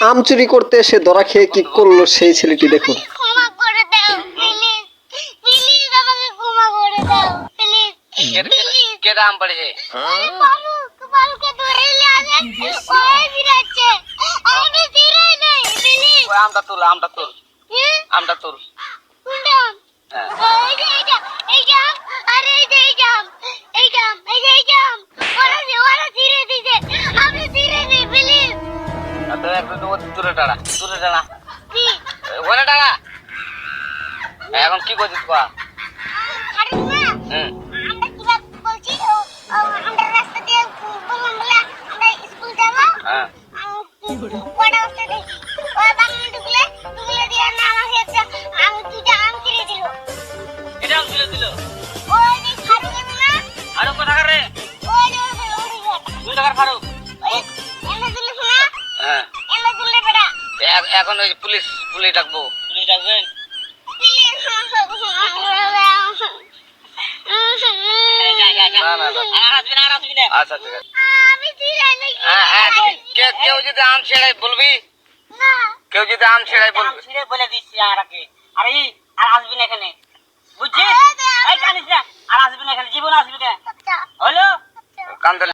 আম চুরি করতে এসে ধরা খেয়ে কি করল সেই ছেলেটি দেখুন। ক্ষমা করে দাও প্লিজ প্লিজ আমাকে ছিঁড়ে দিল। এটা আম তুলে দিল? ওই যে খারুক আছে না? আর কোথা রে? ওই যে ওই- ওই যে- দুই টাকার ফারুক এখন ওই পুলিশ পুলিশ ডাকবো। পুলিশ ডাকবেন? না না না। আচ্ছা ঠিক আছে। হ্যাঁ হ্যাঁ কে- কেউ যদি আম ছেড়াই বলবি? কেউ যদি আম ছেড়াই বলবি? বলে দিচ্ছি আমাকে আরে আর আসবি না এখানে। বুঝছিস? আর আসবি না এখানে। জীবন আসবি না।